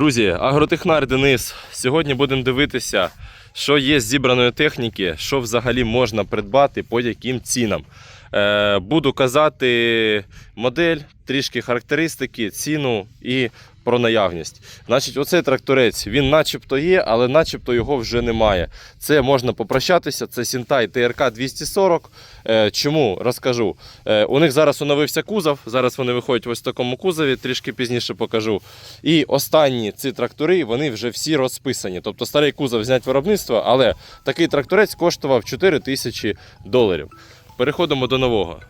Друзі, агротехнар Денис. Сьогодні будемо дивитися, що є з зібраної техніки, що взагалі можна придбати, по яким цінам. Е, буду казати модель, трішки характеристики, ціну і про наявність. Значить, оцей тракторець, він начебто є, але начебто його вже немає. Це можна попрощатися, це Сінтай ТРК 240. Е, чому? Розкажу. Е, у них зараз оновився кузов. Зараз вони виходять ось в такому кузові, трішки пізніше покажу. І останні ці трактори вони вже всі розписані. Тобто старий кузов знять виробництво, але такий тракторець коштував 4 тисячі доларів. Переходимо до нового.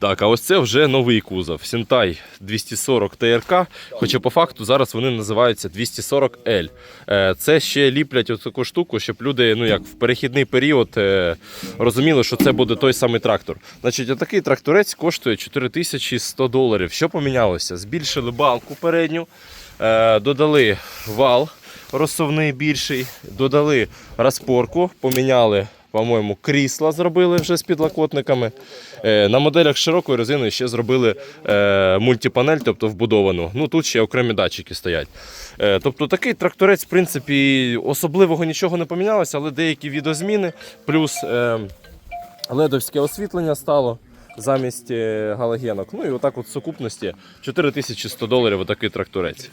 Так, а ось це вже новий кузов. Сінтай 240 ТРК, хоча по факту зараз вони називаються 240L. Е, Це ще ліплять таку штуку, щоб люди ну, як в перехідний період е, розуміли, що це буде той самий трактор. Значить, отакий тракторець коштує 4100 доларів. Що помінялося? Збільшили балку передню, е, додали вал розсувний більший, додали розпорку, поміняли. По-моєму, крісла зробили вже з підлокотниками. Е, На моделях з широкою резиною ще зробили е, мультипанель, тобто вбудовану. Ну тут ще окремі датчики стоять. Е, тобто такий тракторець, в принципі, особливого нічого не помінялося, але деякі відозміни, плюс ледовське освітлення стало замість галогенок. Ну і отак от в сукупності 4100 доларів отакий тракторець.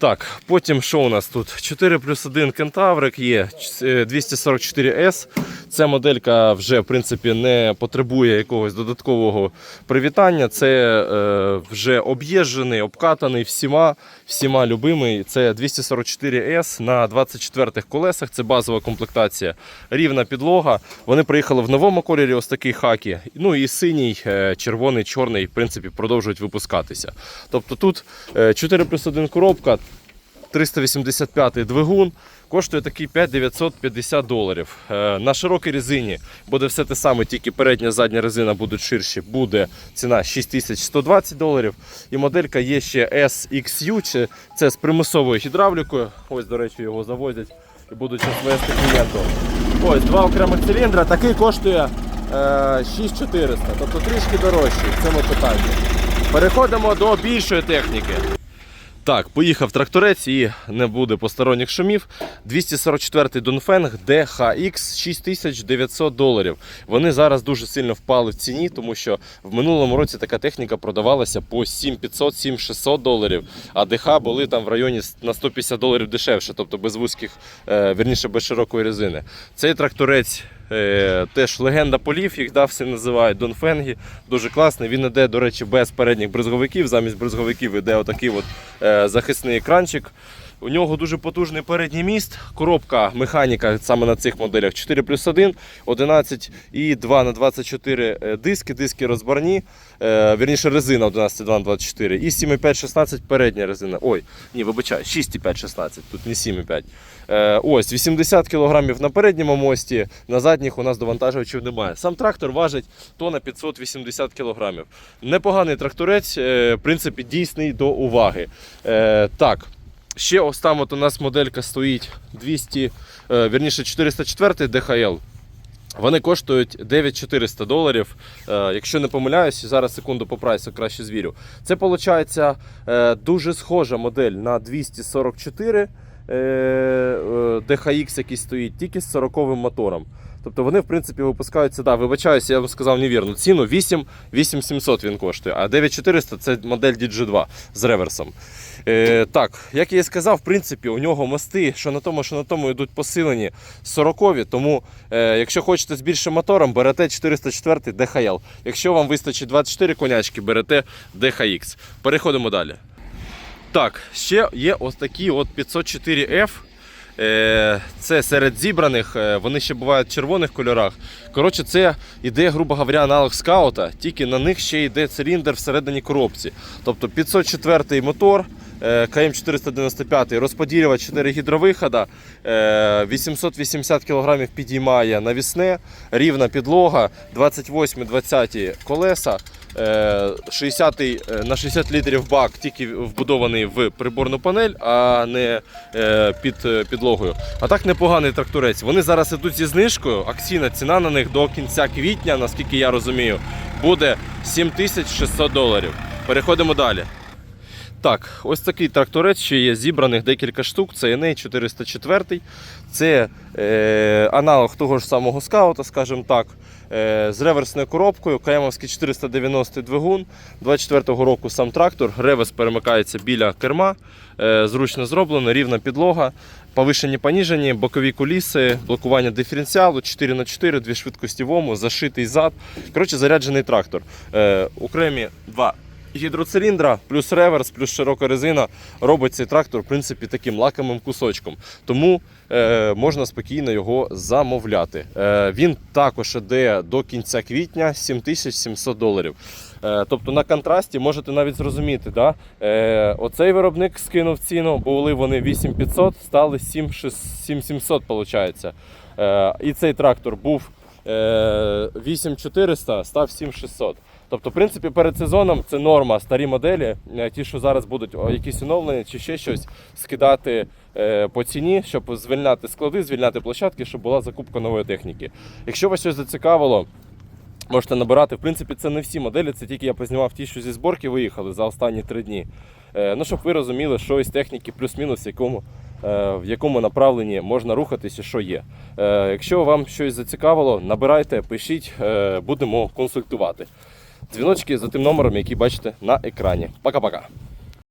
Так, потім що у нас тут? 4 плюс 1 кентаврик є е, 244S. Ця моделька вже в принципі не потребує якогось додаткового привітання. Це е, вже об'їжджений, обкатаний всіма, всіма любимий. Це 244S на 24-х колесах. Це базова комплектація. Рівна підлога. Вони приїхали в новому кольорі, ось такий хакі. Ну і синій, е, червоний, чорний, в принципі, продовжують випускатися. Тобто тут е, 4 плюс 1 коробка. 385 двигун. Коштує такий 5950 доларів. Е, На широкій резині буде все те саме, тільки передня задня резина будуть ширші. Буде ціна 6120 доларів. І моделька є ще SXU, це з примусовою гідравлікою. Ось, до речі, його завозять і будуть вести клієнту. Ось два окремих циліндра. Такий коштує е, 6400, тобто трішки дорожчий в цьому питанні. Переходимо до більшої техніки. Так, поїхав тракторець і не буде посторонніх шумів. 244-й Донфенг DHX 6900 доларів. Вони зараз дуже сильно впали в ціні, тому що в минулому році така техніка продавалася по 7500-7600 доларів, а ДХ були там в районі на 150 доларів дешевше, тобто без вузьких, е, вірніше без широкої резини. Цей тракторець. Е, теж легенда полів, їх да, всі називають Донфенгі. Дуже класний. Він іде, до речі, без передніх бризговиків. Замість бризговиків іде отакий от, е, захисний екранчик. У нього дуже потужний передній міст. Коробка механіка саме на цих моделях 4 плюс 1, 11 і 2 на 24 е, диски, диски розбарні. Е, вірніше резина 11 2 на 24 і 7,5 16 передня резина. Ой, ні, вибачай, 6,5 16, тут не 7,5. Е, ось 80 кг на передньому мості, на задніх у нас довантажувачів немає. Сам трактор важить тонна 580 кг. Непоганий тракторець, в принципі, дійсний до уваги. Так. Ще ось там от у нас моделька стоїть 200, е, вірніше 404 DHL. Вони коштують 9400 доларів. Е, якщо не помиляюсь, зараз секунду по прайсу краще звірю. Це виходить е, дуже схожа модель на 244 е, е, DHX, який стоїть, тільки з 40 мотором. Тобто вони, в принципі, випускаються, да, вибачаюся, я вам сказав невірну ціну. 8 8700 він коштує, а 9400 це модель DG2 з реверсом. Е, так, як я і сказав, в принципі, у нього мости, що на тому, що на тому йдуть посилені 40-ві. тому е, якщо хочете з більшим мотором, берете 404 DHL. Якщо вам вистачить 24 конячки, берете DHX. Переходимо далі. Так, ще є ось такі от 504F. Е, Це серед зібраних, е, вони ще бувають в червоних кольорах. Коротше, це іде, грубо говоря, аналог скаута, тільки на них ще йде циліндр всередині коробці. Тобто 504 мотор. Е, КМ495 розподілювач 4 гідровихода, е, 880 кг підіймає навісне, рівна підлога, 28-20 колеса, е, 60 е, на 60 літрів бак тільки вбудований в приборну панель, а не е, під е, підлогою. А так непоганий тракторець. Вони зараз ідуть зі знижкою. Акційна ціна на них до кінця квітня, наскільки я розумію, буде 7600 доларів. Переходимо далі. Так, ось такий тракторець ще є зібраних декілька штук. Це NA 404. Це е, аналог того ж самого скаута, скажімо так, е, з реверсною коробкою, Каямовський 490 двигун. 24-го року сам трактор, реверс перемикається біля керма, е, зручно зроблено, рівна підлога, повишені поніжені, бокові куліси, блокування диференціалу, 4х4, дві швидкості вому, зашитий зад. Коротше, заряджений трактор. Е, окремі два гідроциліндра, плюс реверс, плюс широка резина робить цей трактор в принципі таким лакомим кусочком. Тому е, можна спокійно його замовляти. Е, він також іде до кінця квітня 7700 доларів. Е, тобто на контрасті можете навіть зрозуміти, да? е, оцей виробник скинув ціну, були вони 8500, стали 7700, виходить. Е, і цей трактор був 8400, став 7600. Тобто, в принципі, перед сезоном це норма, старі моделі, е, ті, що зараз будуть якісь оновлення чи ще щось, скидати е, по ціні, щоб звільняти склади, звільняти площадки, щоб була закупка нової техніки. Якщо вас щось зацікавило, можете набирати. В принципі, це не всі моделі, це тільки я познімав ті, що зі зборки виїхали за останні три дні. Е, ну, щоб ви розуміли, що із техніки плюс-мінус, якому, е, в якому направленні можна рухатися, що є. Е, якщо вам щось зацікавило, набирайте, пишіть, е, будемо консультувати. Дзвіночки за тим номером, який бачите на екрані. Пока-пока.